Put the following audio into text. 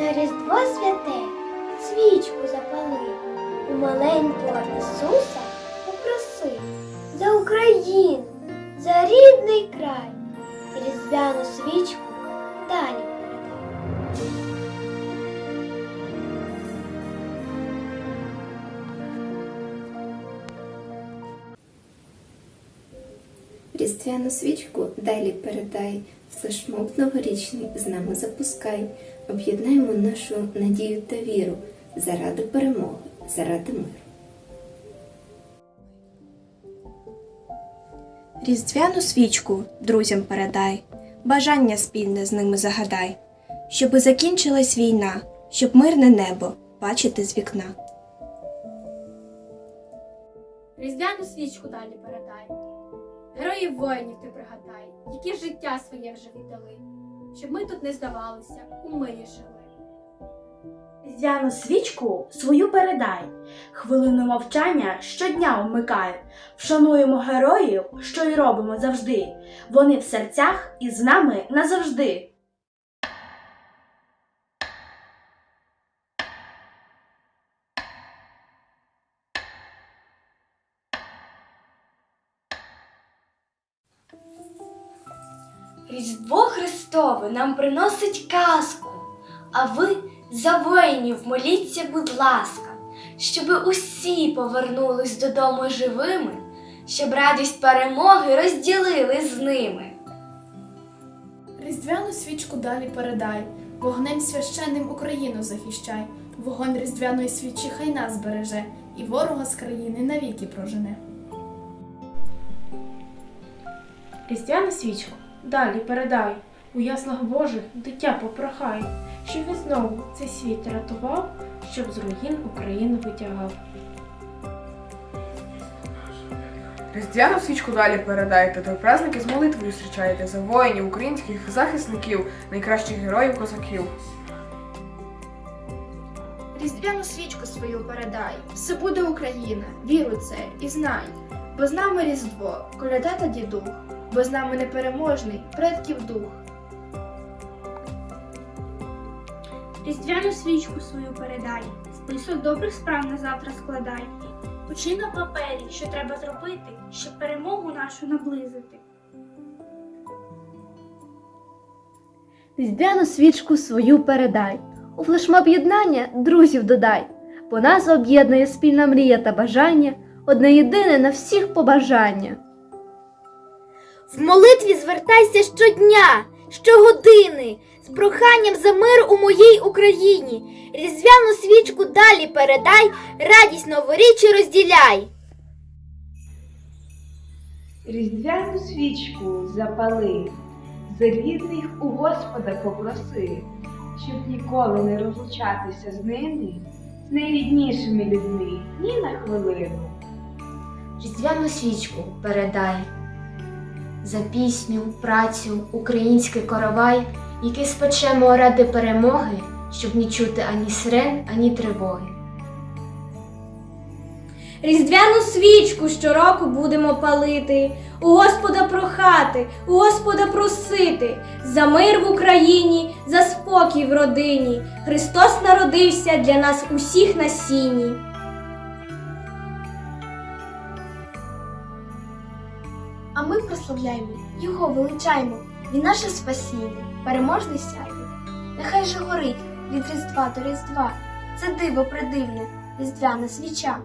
Різдво святе, свічку запали, у маленького Ісуса попроси за Україну, Різдвяну свічку далі передай, флешмоб новорічний з нами запускай, об'єднаємо нашу надію та віру заради перемоги, заради миру. Різдвяну свічку друзям передай, бажання спільне з ними загадай, щоби закінчилась війна, щоб мирне небо бачити з вікна. Різдвяну свічку далі передай. Героїв воїнів ти пригадай, які життя своє вже віддали, щоб ми тут не здавалися, у мирі жили. Зяну свічку свою передай, хвилину мовчання щодня вмикай. Вшануємо героїв, що й робимо завжди. Вони в серцях і з нами назавжди. Різдво Христове нам приносить казку, а ви за воїнів моліться, будь ласка, щоби усі повернулись додому живими, щоб радість перемоги розділили з ними. Різдвяну свічку далі передай, вогнем священним Україну захищай, вогонь різдвяної свічі хай нас береже, і ворога з країни навіки прожене. Різдвяну свічку далі передай, у яслах Божих дитя попрохай, щоб він знову цей світ рятував, щоб з руїн Україну витягав. Різдвяну свічку далі передайте, та праздники з молитвою зустрічайте за воїнів, українських захисників, найкращих героїв козаків. Різдвяну свічку свою передай, все буде Україна, віру це і знай. Бо з нами Різдво, коляда та дідух, бо з нами непереможний предків дух. Різдвяну свічку свою передай, список добрих справ на завтра складай. Учи на папері, що треба зробити, щоб перемогу нашу наблизити. Різдвяну свічку свою передай, у флешмоб єднання друзів додай, бо нас об'єднує спільна мрія та бажання, одне єдине на всіх побажання. В молитві звертайся щодня, щогодини, з проханням за мир у моїй Україні. Різдвяну свічку далі передай, радість новоріччя розділяй. Різдвяну свічку запали, за рідних у Господа попроси, щоб ніколи не розлучатися з ними, з найріднішими людьми ні на хвилину. Різдвяну свічку передай за пісню, працю, український коровай, який спечемо ради перемоги, щоб не чути ані сирен, ані тривоги. Різдвяну свічку щороку будемо палити, у Господа прохати, у Господа просити, за мир в Україні, за спокій в родині. Христос народився для нас усіх на сіні. А ми прославляємо, Його величаємо, Він наше спасіння, переможний сяє. Нехай же горить від Різдва до Різдва, це диво придивне, різдвяна свіча.